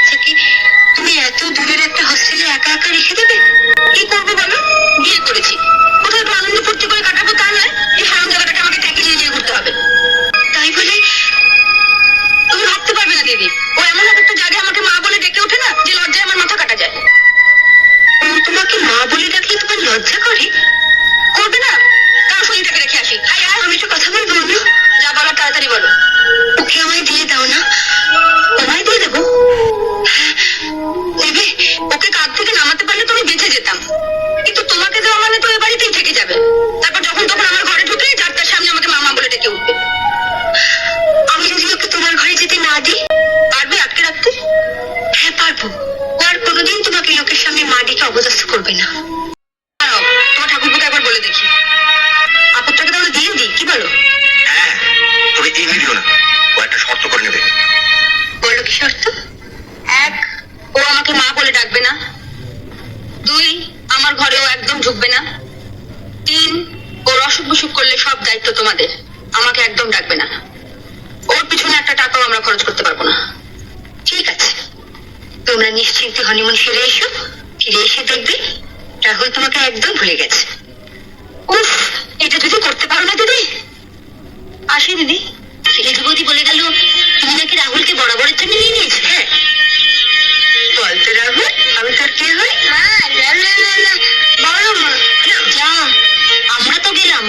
বাচ্চাকে তুমি এত দূরের একটা হোস্টেলে একা একা রেখে দেবে? কি করব বলো? বিয়ে করেছি। কোথাও একটু আনন্দ ফুর্তি করে কাটাবো তা নয়, এই হারাম জায়গাটাকে আমাকে ট্যাঁকে নিয়ে নিয়ে ঘুরতে হবে। তাই বলে তুমি ভাবতে পারবে না দিদি ও এমন এক একটা জায়গায় আমাকে মা বলে ডেকে ওঠে না, যে লজ্জায় আমার মাথা কাটা যায়। তোমাকে মা বলে ডাকলে তোমার লজ্জা করে? করবে না। তাও শরীরটাকে রেখে আসি। হাই আর আমি একটু কথা বলব দিই পারবে আটকে রাখতে? হ্যাঁ পারব। ও আর কোনোদিন তোমাকে লোকের সামনে মা ডেকে অবদস্থ করবে না। তোমার ঠাকুরপুকে একবার বলে দেখি। তাহলে দিয়ে দিই কি বলো? হ্যাঁ তবে দিও না। ও একটা শর্ত করে নেবে। বলো কি শর্ত? এক ও আমাকে মা বলে ডাকবে না। দুই আমার ঘরেও একদম ঢুকবে না। তিন ওর অসুখ বিসুখ করলে সব দায়িত্ব তোমাদের। আমাকে একদম ডাকবে না। আমরা খরচ করতে পারব না। ঠিক আছে। তোমরা নিশ্চিন্তে হনিমুন ফিরে এসো ফিরে এসে দেখবে রাহুল তোমাকে একদম ভুলে গেছে। উফ এটা যদি করতে পারো না দিদি। আসি দিদি বলে গেল তুমি নাকি রাহুলকে বরাবরের জন্য নিয়ে নিয়েছো? হ্যাঁ। বলতে রাহুল আমি তোর কে হই? মা না না না না বড় মা। যা আমরা তো গেলাম।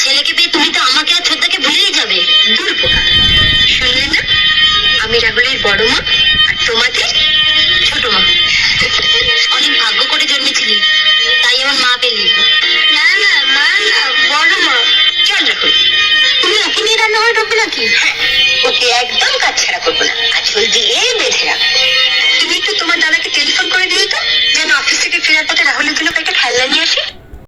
ছেলেকে পেয়ে তুমি তো আমাকে আর ছোটদাকে ভুলেই যাবে। দূর পোকা শুনলে না আমি রাহুলের বড় মা